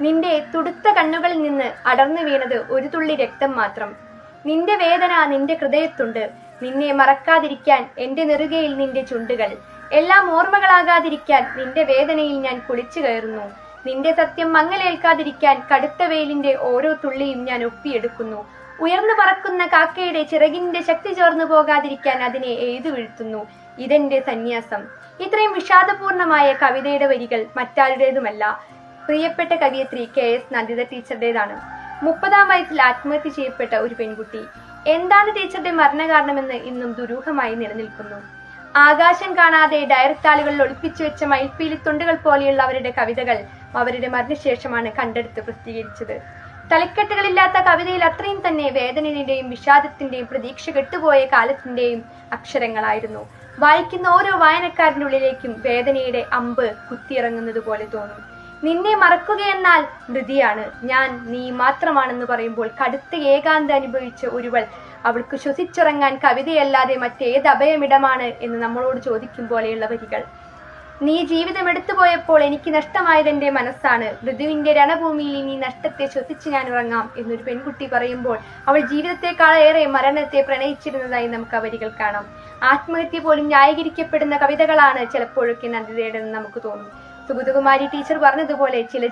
നിന്റെ തുടുത്ത കണ്ണുകളിൽ നിന്ന് അടർന്നു വീണത് ഒരു തുള്ളി രക്തം മാത്രം. നിന്റെ വേദന നിന്റെ ഹൃദയത്തുണ്ട്. നിന്നെ മറക്കാതിരിക്കാൻ എന്റെ നെറുകയിൽ നിന്റെ ചുണ്ടുകൾ. എല്ലാം ഓർമ്മകളാകാതിരിക്കാൻ നിന്റെ വേദനയിൽ ഞാൻ കുളിച്ചു കയറുന്നു. നിന്റെ സത്യം മങ്ങലേൽക്കാതിരിക്കാൻ കടുത്ത വെയിലിന്റെ ഓരോ തുള്ളിയും ഞാൻ ഒപ്പിയെടുക്കുന്നു. ഉയർന്നു പറക്കുന്ന കാക്കയുടെ ചിറകിന്റെ ശക്തി ചോർന്നു പോകാതിരിക്കാൻ അതിനെ എഴുതു വീഴ്ത്തുന്നു. ഇതെന്റെ സന്യാസം. ഇത്രയും വിഷാദപൂർണമായ കവിതയുടെ വരികൾ മറ്റാരുടേതുമല്ല. പ്രിയപ്പെട്ട കവിയത്രി കെ എസ് നന്ദിത ടീച്ചറുടേതാണ്. മുപ്പതാം വയസ്സിൽ ആത്മഹത്യ ചെയ്യപ്പെട്ട ഒരു പെൺകുട്ടി. എന്താണ് ടീച്ചറുടെ മരണകാരണമെന്ന് ഇന്നും ദുരൂഹമായി നിലനിൽക്കുന്നു. ആകാശം കാണാതെ ഡയറക്റ്റാളുകളിൽ ഒളിപ്പിച്ചു വെച്ച മയിൽപ്പീലി തുണ്ടുകൾ പോലെയുള്ള അവരുടെ കവിതകൾ അവരുടെ മരണശേഷമാണ് കണ്ടെടുത്ത് പ്രസിദ്ധീകരിച്ചത്. തലക്കെട്ടുകളില്ലാത്ത കവിതയിൽ അത്രയും തന്നെ വേദനയുടെയും വിഷാദത്തിന്റെയും പ്രതീക്ഷ കെട്ടുപോയ കാലത്തിന്റെയും അക്ഷരങ്ങളായിരുന്നു. വായിക്കുന്ന ഓരോ വായനക്കാരന്റെ ഉള്ളിലേക്കും വേദനയുടെ അമ്പ് കുത്തിയിറങ്ങുന്നത് പോലെ തോന്നും. നിന്നെ മറക്കുകയെന്നാൽ മൃതിയാണ്. ഞാൻ നീ മാത്രമാണെന്ന് പറയുമ്പോൾ കടുത്ത ഏകാന്ത അനുഭവിച്ച ഒരുവൾ അവൾക്ക് ശ്വസിച്ചിറങ്ങാൻ കവിതയല്ലാതെ മറ്റേത് അഭയമിടമാണ് എന്ന് നമ്മളോട് ചോദിക്കും പോലെയുള്ള വരികൾ. നീ ജീവിതം എടുത്തുപോയപ്പോൾ എനിക്ക് നഷ്ടമായതെന്റെ മനസ്സാണ്. ഋതുവിന്റെ രണഭൂമിയിൽ ഇനി നഷ്ടത്തെ ശ്വസിച്ച് ഞാൻ ഉറങ്ങാം എന്നൊരു പെൺകുട്ടി പറയുമ്പോൾ അവൾ ജീവിതത്തെക്കാളേറെ മരണത്തെ പ്രണയിച്ചിരുന്നതായി നമുക്ക് ആ വരികൾ കാണാം. ആത്മഹത്യ പോലും ന്യായീകരിക്കപ്പെടുന്ന കവിതകളാണ് ചിലപ്പോഴൊക്കെ നന്ദിതയുടെന്ന് നമുക്ക് തോന്നും. സുഗതകുമാരി ടീച്ചർ പറഞ്ഞതുപോലെ ചില